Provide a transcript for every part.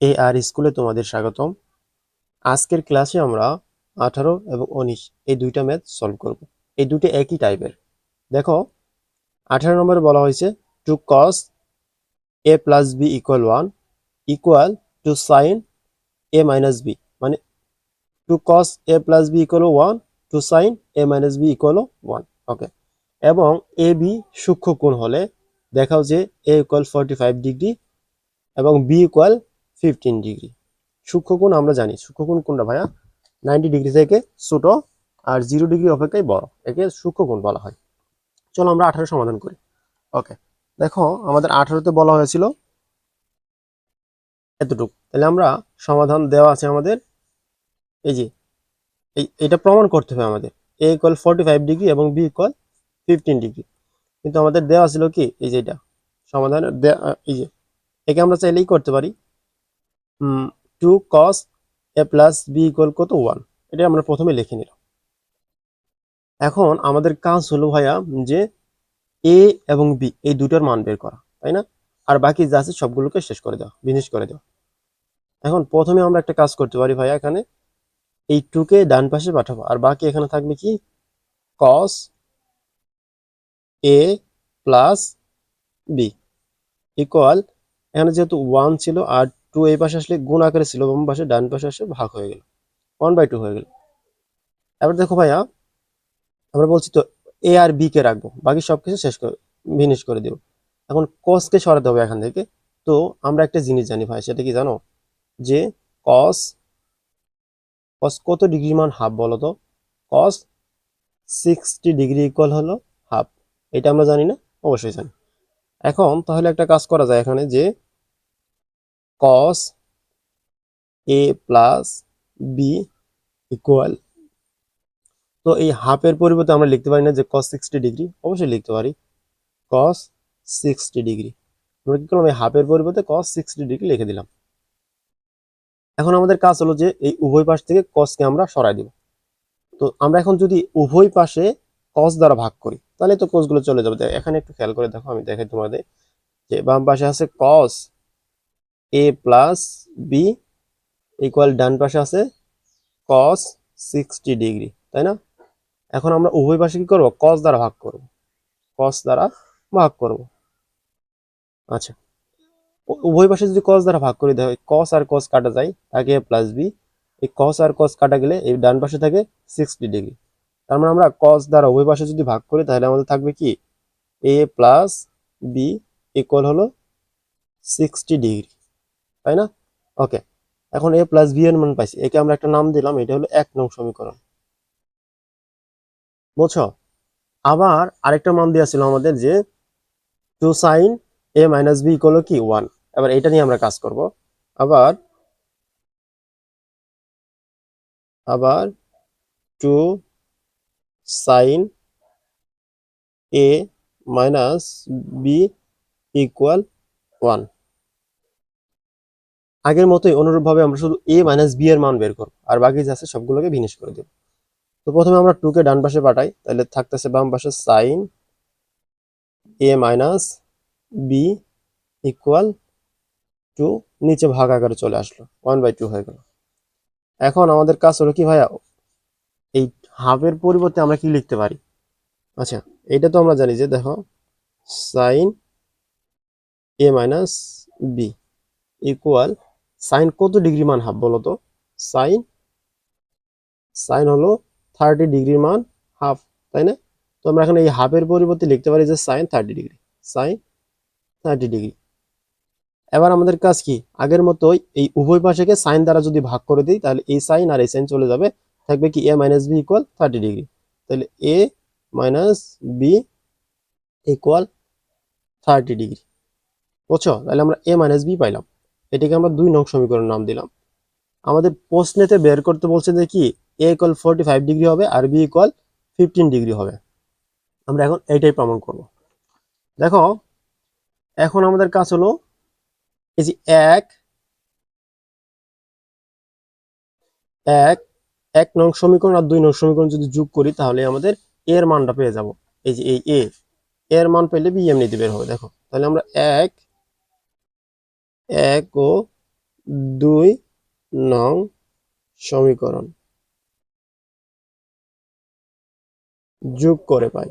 এ আর স্কুলে তোমাদের স্বাগতম। আজকের ক্লাসে আমরা আঠারো এবং উনিশ এই দুইটা ম্যাথ সলভ করব। এই দুটো একই টাইপের। দেখো, আঠারো নম্বরে বলা হয়েছে two cos A plus B equal one equal two sine A minus B মানে two cos A plus B equal one two sine A minus B equal one okay এবং এ বি সূক্ষ্ম কোণ হলে দেখাও যে A equal forty five degree এবং B equal fifteen degree. সূক্ষ্মকোণ আমরা জানি, সূক্ষ্মকোণ কোনটা ভাইয়া? নাইনটি ডিগ্রি থেকে ছোট আর জিরো ডিগ্রি অপেক্ষায় বড়, একে সূক্ষ্মকোণ বলা হয়। চলো আমরা আঠারো সমাধান করি। ওকে, দেখো আমাদের আঠারোতে বলা হয়েছিল এতটুকু। তাহলে আমরা সমাধান দেওয়া আছে আমাদের, এই যে, এই, এটা প্রমাণ করতে হবে আমাদের। A equal forty five degree এবং বি ইকুয়াল ফিফটিন ডিগ্রি। কিন্তু আমাদের দেওয়া ছিল কি? এই যে এটা, সমাধান এই যে, একে আমরা চাইলেই করতে পারি। Two cos A plus B equal কত? ওয়ান এটা আমরা প্রথমে লিখে নিলাম। এখন আমাদের কাজ হলো ভাইয়া যে এ এবং বি এই দুটোর মান বের করা, তাই না? আর বাকি যা আছে সবগুলোকে শেষ করে দেওয়া, বিনিশ করে দেওয়া। এখন প্রথমে আমরা একটা কাজ করতে পারি ভাইয়া এখানে, এই টুকে ডান পাশে পাঠাবো, আর বাকি এখানে থাকবে কি? Cos A plus B equal এখানে যেহেতু ওয়ান ছিল আর টু এই পাশে আসলে গুণ আকারে ছিল, বাম পাশে ডান পাশে আসলে ভাগ হয়ে গেল। ওয়ান বাই টু হয়ে গেল। এবার দেখো ভাইয়া, আমরা বলছি তো এ আর বি কে রাখব, বাকি সব কিছু শেষ করে ফিনিশ করে দেবো। এখন কসকে সরাতে হবে এখান থেকে। তো আমরা একটা জিনিস জানি ভাই, সেটা কি জানো? যে কস কস কত ডিগ্রি মান হাফ বলো তো? কস সিক্সটি ডিগ্রি ইকুয়াল হলো হাফ এটা আমরা জানি না? অবশ্যই জানি। এখন তাহলে একটা কাজ করা যায় এখানে যে cos a plus B equal তো এই হাফের পরিবর্তে আমরা লিখতে পারি না যে cos সিক্সটি ডিগ্রি অবশ্যই লিখতে পারি। cos সিক্সটি ডিগ্রি আমরা কি করলাম? এই হাফের পরিবর্তে cos সিক্সটি ডিগ্রি লিখে দিলাম। এখন আমাদের কাজ হলো যে এই উভয় পাশ থেকে cosকে আমরা সরাই দিব। তো আমরা এখন যদি উভয় পাশে cos দ্বারা ভাগ করি, তাহলে তো cosগুলো চলে যাবে। এখানে একটু খেয়াল করে দেখো, আমি দেখাই তোমাদের। যে বাম পাশে আছে cos A plus B equal ডান পাশে আছে কস সিক্সটি ডিগ্রি তাই না? এখন আমরা উভয় পাশে কি করব? কস দ্বারা ভাগ করব। কস দ্বারা ভাগ করব। আচ্ছা। উভয় পাশে যদি কস দ্বারা ভাগ করে দেওয়া হয় কস আর কস কাটা যায়, থাকে প্লাস বি এই কস আর কস কাটা গেলে এই ডান পাশে থাকে সিক্সটি ডিগ্রি তার মানে আমরা কস দ্বারা উভয় পাশে যদি ভাগ করি, তাহলে আমাদের থাকবে কি? এ প্লাস বি ইকুয়াল হলো সিক্সটি ডিগ্রি তাই না? ওকে এখন এ প্লাস বি এর মান পাইছি। একে আমরা একটা নাম দিলাম, এটা হলো এক নং সমীকরণ। বুঝছ? আবার আরেকটা মান দেওয়া ছিল আমাদের যে two sine A minus B equal কি? ওয়ান এবার এটা নিয়ে আমরা কাজ করব। আবার আবার two sine A minus B equal one আগের মতোই অনুরূপভাবে আমরা শুধু এ মাইনাস বি এর মান বের করব। আর বাকি যা আছে সবগুলোকে ভিনিশ করে দেব। তো প্রথমে আমরা টু কে ডান পাশে পাঠাই, তাহলে থাকতেছে বাম পাশে sine A minus B equal to নিচে ভাগ আকারে চলে আসলো। ওয়ান বাই টু হয়ে গেল। এখন আমাদের কাজ হলো কি ভাইয়া? এই হাফের পরিবর্তে আমরা কি লিখতে পারি? আচ্ছা এটা তো আমরা জানি যে দেখো sine A minus B equal sine কত ডিগ্রি মান হাফ বলো তো? সাইন সাইন হলো থার্টি ডিগ্রির মান হাফ, তাই না? তো আমরা এখন এই হাফের পরিবর্তে লিখতে পারি যে sine thirty degree, sine thirty degree. এবার আমাদের কাজ কি? আগের মতোই এই উভয় পাশেকে সাইন দ্বারা যদি ভাগ করে দিই, তাহলে এই সাইন আর এই সাইন চলে যাবে, থাকবে কি A minus B equal thirty degree. তাহলে A minus B equal thirty degree. বুঝছ? তাহলে আমরা এ মাইনাস বি পাইলাম। এটাকে আমরা দুই নং সমীকরণ নাম দিলাম। আমাদের প্রশ্নেতে বের করতে বলছে যে কি A equal forty five degree হবে আর বি ইকুয়াল ফিফটিন ডিগ্রি হবে। আমরা এখন এইটাই প্রমাণ করব। দেখো, এখন আমাদের কাজ হলো এই যে এক এক এক নং সমীকরণ আর দুই নং সমীকরণ যদি যোগ করি তাহলে আমাদের এর মানটা পেয়ে যাব। এই যে এই এ এর মান পেলে বি এমনিতে বের হবে। দেখো, তাহলে আমরা এক এক ও দুই নং সমীকরণ। যোগ করে পাই।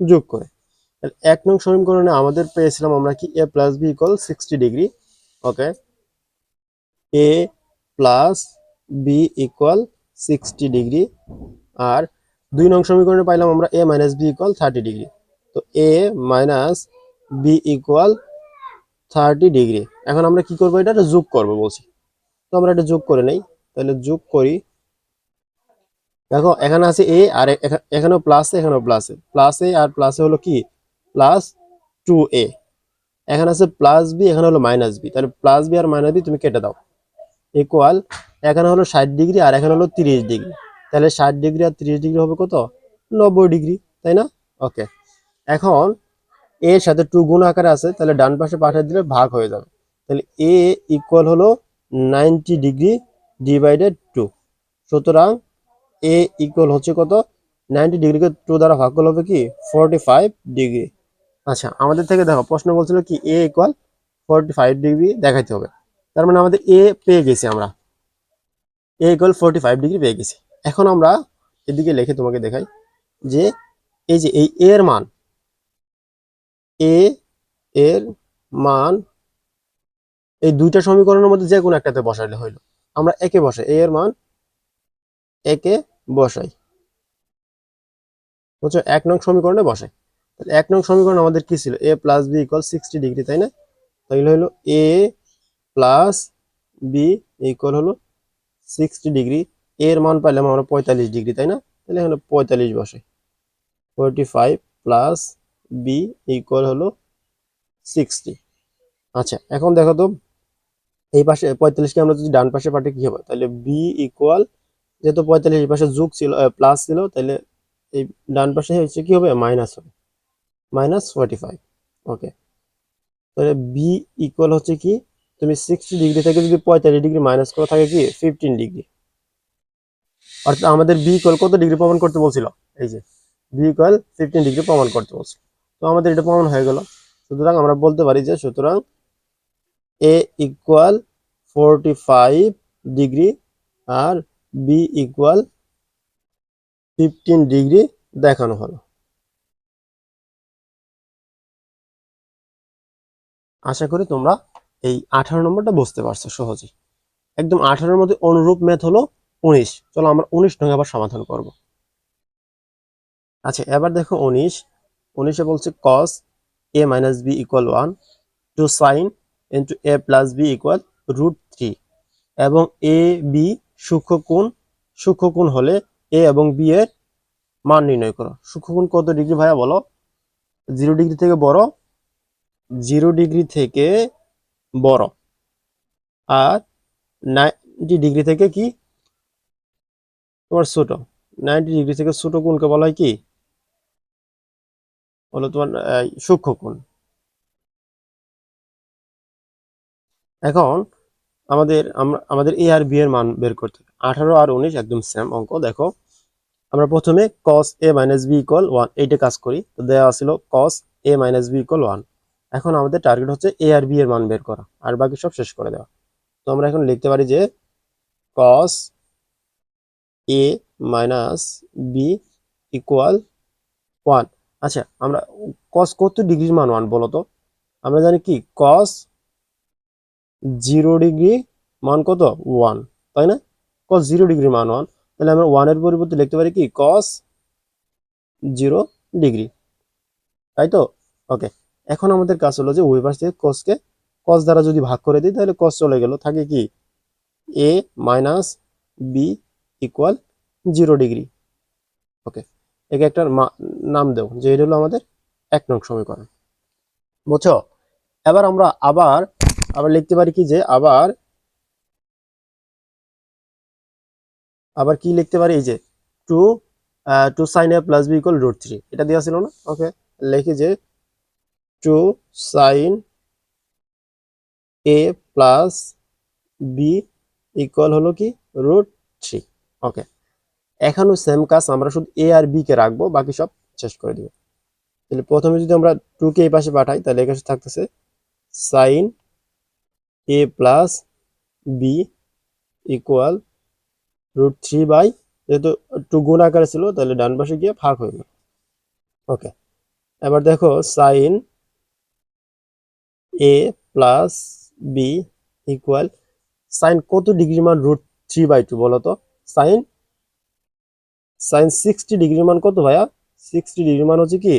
যোগ করে। এক নং সমীকরণে আমাদের পেয়েছিলাম আমরা কি A plus B equal sixty degree okay A plus B equal sixty degree আর দুই নং সমীকরণে পাইলাম আমরা A minus B equal thirty degree তো A minus B equal thirty degree. এখন আমরা কি করব? এটা যোগ করব বলছি। তো আমরা এটা যোগ করে নেই। তাহলে যোগ করি। দেখো, এখানে আছে এ আর এখা- এখানেও প্লাস এখানেও প্লাস প্লাস আর প্লাস হলো কি? প্লাস টু এ এখানে আছে প্লাস বি এখানে হলো মাইনাস বি তাহলে প্লাস বি আর মাইনাস বি তুমি কেটে দাও। ইকুয়াল এখানে হলো ষাট ডিগ্রি আর এখানে হলো তিরিশ ডিগ্রি। তাহলে ষাট ডিগ্রি আর তিরিশ ডিগ্রি হবে কত? নব্বই ডিগ্রি, তাই না? ওকে এখন এর সাথে টু গুণ আকারে আছে, তাহলে ডান পাশে পাঠিয়ে দিলে ভাগ হয়ে যাবে। তাহলে এ ইকুয়াল হলো নাইনটি ডিগ্রি ডিভাইডেড টু সুতরাং এ ইকুয়াল হচ্ছে কত? নাইনটি ডিগ্রিকে টু দ্বারা ভাগ করলে হবে কি? ফোরটি ফাইভ ডিগ্রি আচ্ছা আমাদের থেকে দেখো, প্রশ্ন বলছিল কি A equal forty five degree দেখাইতে হবে। তার মানে আমাদের এ পেয়ে গেছি আমরা। A equal forty five degree পেয়ে গেছি। এখন আমরা এদিকে লিখে তোমাকে দেখাই যে এই যে এই এর মান এ, এর মান, এই দুইটা সমীকরণের মধ্যে যে কোনো একটাতে বসাইলে হইল। আমরা একে বসাই, এ এর মান একে বসাই। বুঝছ? এক নং সমীকরণে বসাই। তাহলে এক নং সমীকরণ আমাদের কি ছিল? A plus B equal sixty degree তাই না? তাহলে হলো এ প্লাস বি ইকুয়াল হলো সিক্সটি ডিগ্রি এর মান পাইলাম আমরা পঁয়তাল্লিশ ডিগ্রি তাই না? তাহলে এখানে পঁয়তাল্লিশ বসে forty five plus B equal হলো সিক্সটি আচ্ছা এখন দেখো তো, এই পাশে পঁয়তাল্লিশকে আমরা যদি ডান পাশে পাঠে কি হবে? তাহলে বি ইকুয়াল যেহেতু পঁয়তাল্লিশ পাশে যোগ ছিল প্লাস ছিল, তাহলে এই ডান পাশে হচ্ছে কি হবে? মাইনাস হবে। মাইনাস ফোরটি ফাইভ ওকে তাহলে বি ইকুয়াল হচ্ছে কি? তুমি সিক্সটি ডিগ্রি থেকে যদি পঁয়তাল্লিশ ডিগ্রি মাইনাস করা, থাকে কি? ফিফটিন ডিগ্রি অর্থাৎ আমাদের বি ইকুয়াল কত ডিগ্রি প্রমাণ করতে বলছিল? এই যে বি ইকুয়াল ফিফটিন ডিগ্রি প্রমাণ করতে বলছিল। তো আমাদের এটা প্রমাণ হয়ে গেল। সুতরাং আমরা বলতে পারি যে সুতরাং A equal forty five degree R B equal fifteen degree দেখানো হলো। আশা করি তোমরা এই আঠারো নম্বরটা বুঝতে পারছ সহজেই। একদম আঠারোর মধ্যে অনুরূপ ম্যাথ হলো উনিশ। চলো আমরা উনিশ নং আবার সমাধান করব। আচ্ছা এবার দেখো উনিশ উনিশে বলছে cos A minus B equal one two sine into A plus B equal root three এবং এ বি সূক্ষ্মকোণ সূক্ষ্মকোণ হলে এ এবং বি এর মান নির্ণয় করো। সূক্ষ্মকোণ কত ডিগ্রি ভাইয়া বলো? জিরো ডিগ্রি থেকে বড় জিরো ডিগ্রি থেকে বড়। আর নাইনটি ডিগ্রি থেকে কি? তোমার ছোট। নাইনটি ডিগ্রি থেকে ছোট কোণকে বলা হয় কি? হলো তোমার আহ, সূক্ষ্ম কোণ। এখন আমাদের আমরা আমাদের এ আর বি এর মান বের করতে হবে। আঠারো আর উনিশ একদম সেম অঙ্ক দেখো। আমরা প্রথমে cos A minus B equal one এইটা কাজ করি। তো দেওয়া ছিল cos A minus B equal one এখন আমাদের টার্গেট হচ্ছে এ আর বি এর মান বের করা আর বাকি সব শেষ করে দেওয়া। তো আমরা এখন লিখতে পারি যে cos A minus B equal one আচ্ছা আমরা cos কত ডিগ্রির মান ওয়ান বলো তো? আমরা জানি কি? কস জিরো ডিগ্রি মান কত? ওয়ান তাই না? cos জিরো ডিগ্রি মান ওয়ান তাহলে আমরা ওয়ানের পরিবর্তে লিখতে পারি কি? কস জিরো ডিগ্রি, তাই তো? ওকে এখন আমাদের কাজ হলো যে ওই পাশ থেকে cosকে cos দ্বারা যদি ভাগ করে দিই, তাহলে cos চলে গেল, থাকে কি? A minus B equal zero degree okay একে একটা নাম দেও যে এটা হলো আমাদের এক নং সমীকরণ। বুঝছ? এবার আমরা আবার আবার লিখতে পারি কি যে আবার আবার কি লিখতে পারি? এই যে two two sine A plus B equal root three এটা দেওয়া ছিল না? ওকে, লিখি যে two sine A plus B equal হলো কি? রুট থ্রি ওকে এখনও সেম কাজ, আমরা শুধু এ আর বি কে রাখব, বাকি সব শেষ করে দিব। তাহলে প্রথমে যদি আমরা টু কে এই পাশে পাঠাই, তাহলে এখানে থাকতেছে sine A plus B equal root three by যেহেতু একটু গুণ আকারে ছিল, তাহলে ডান পাশে গিয়ে ভাগ হয়ে গেল। ওকে এবার দেখো sine A plus B equal sine কত ডিগ্রি মান রুট থ্রি বাই টু বলো তো? সাইন সাইন সিক্সটি ডিগ্রি মান কত ভাইয়া? সিক্সটি ডিগ্রি মান হচ্ছে কি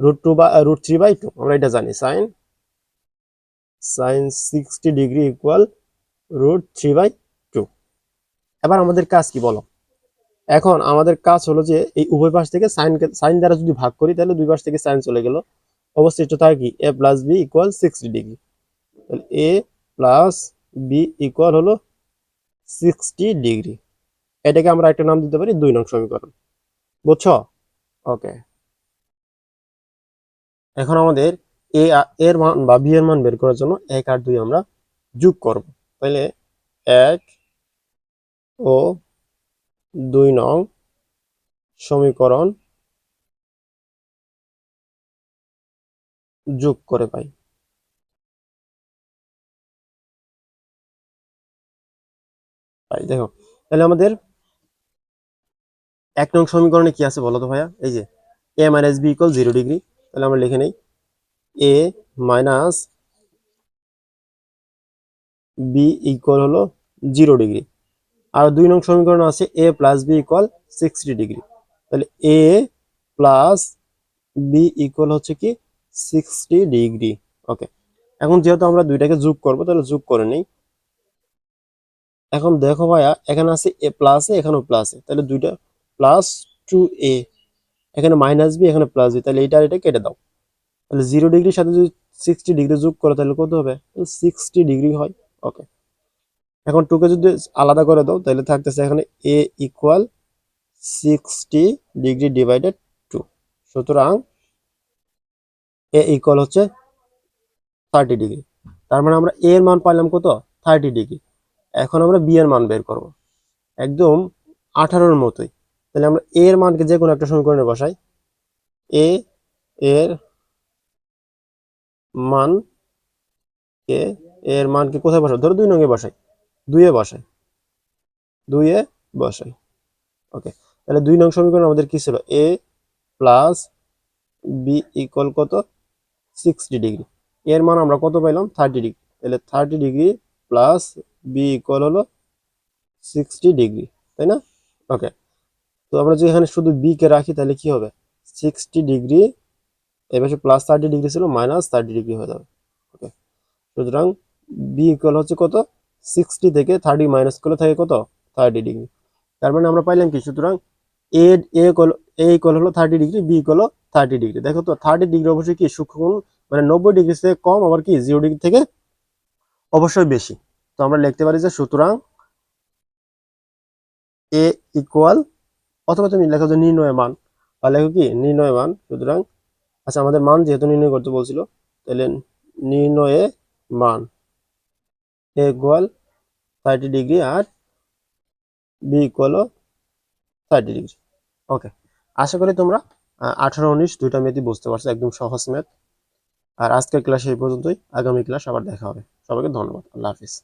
রুট টু বা রুট থ্রি বাই টু আমরা এটা জানি sine sine sixty degree equal root three by two এবার আমাদের কাজ কি বলো? এখন আমাদের কাজ হলো যে এই উভয় পাশ থেকে সাইন সাইন দ্বারা যদি ভাগ করি, তাহলে দুই পাশ থেকে সাইন চলে গেল। অবশিষ্ট থাকে কি? A plus B equal sixty degree তাহলে এ প্লাস বি ইকুয়াল হলো সিক্সটি ডিগ্রি এটাকে আমরা একটা নাম দিতে পারি, দুই নং সমীকরণ। বুঝছ? ওকে। এখন আমাদের এ এর মান বা বি এর মান বের করার জন্য এক আর দুই আমরা যোগ করব। তাহলে এক ও দুই নং সমীকরণ যোগ করে পাই। দেখো। তাহলে আমাদের এক নং সমীকরণে কি আছে বলো তো ভাইয়া? এই যে A minus B equal zero degree তাহলে আমরা লিখে নেই। এ মাইনাস বি ইকুয়াল হলো জিরো ডিগ্রি আর দুই নং সমীকরণ আছে A plus B equal sixty degree তাহলে এ প্লাস বি ইকুয়াল হচ্ছে কি সিক্সটি ডিগ্রি ওকে এখন যেহেতু আমরা দুইটাকে যোগ করব, তাহলে যোগ করে নেই। এখন দেখো ভাইয়া, এখানে আছে এ প্লাস এখানেও প্লাস তাহলে দুইটা প্লাস টু এ এখানে মাইনাস বি এখানে প্লাস বি তাহলে আর এটা কেটে দাও। তাহলে জিরো ডিগ্রির সাথে যদি সিক্সটি ডিগ্রি যোগ করো, তাহলে কত হবে? সিক্সটি ডিগ্রি হয়। ওকে এখন টুকে যদি আলাদা করে দাও, তাহলে থাকতেছে এখানে A equal sixty degree divided two সুতরাং এ ইকুয়াল হচ্ছে থার্টি ডিগ্রি তার মানে আমরা এ এর মান পাইলাম কত? থার্টি ডিগ্রি এখন আমরা বি এর মান বের করব। একদম আঠারোর মতোই। তাহলে আমরা এ এর মানকে যে কোনো একটা সমীকরণে বসাই। এ এর মান কে, এর মানকে কোথায় বসাই ধরো দুই নঙ্গে বসাই। দুইয়ে বসাই। দুইয়ে বসাই। ওকে। তাহলে দুই নং সমীকরণ আমাদের কি ছিল? এ প্লাস বি ইকুয়াল কত? সিক্সটি ডিগ্রি এর মান আমরা কত পাইলাম? থার্টি ডিগ্রি তাহলে thirty degree plus B equal হলো সিক্সটি ডিগ্রি তাই না? ওকে। তো আমরা যদি এখানে শুধু বি কে রাখি, তাহলে কি হবে? সিক্সটি ডিগ্রি এবার প্লাস থার্টি ডিগ্রি ছিল মাইনাস থার্টি ডিগ্রি হয়ে যাবে। ওকে সুতরাং বি ইকুয়াল হচ্ছে কত? সিক্সটি থেকে থার্টি মাইনাস করলে থাকে কত? থার্টি ডিগ্রি তার মানে আমরা পাইলাম কি? সুতরাং A A equal A equal হলো thirty degree B equal thirty degree দেখো তো থার্টি ডিগ্রি অবশ্যই কি? সূক্ষ্মকোণ মানে নব্বই ডিগ্রি থেকে কম, আবার কি? জিরো ডিগ্রি থেকে অবশ্যই বেশি। তো আমরা লিখতে পারি যে সুতরাং এ ইকুয়াল অথবা তুমি লেখো যে নির্ণয় মান, বা লেখো কি নির্ণয় মান, সুতরাং আচ্ছা আমাদের মান যেহেতু নির্ণয় করতে বলছিল, তাহলে নির্ণয়ে মান A equal thirty degree R B equal thirty degree okay আশা করি তোমরা আঠারো উনিশ দুইটা ম্যাথই বুঝতে পারছ, একদম সহজ ম্যাথ আর আজকের ক্লাস এই পর্যন্তই, আগামী ক্লাস আবার দেখা হবে। সবাইকে ধন্যবাদ, আল্লাহ হাফিজ।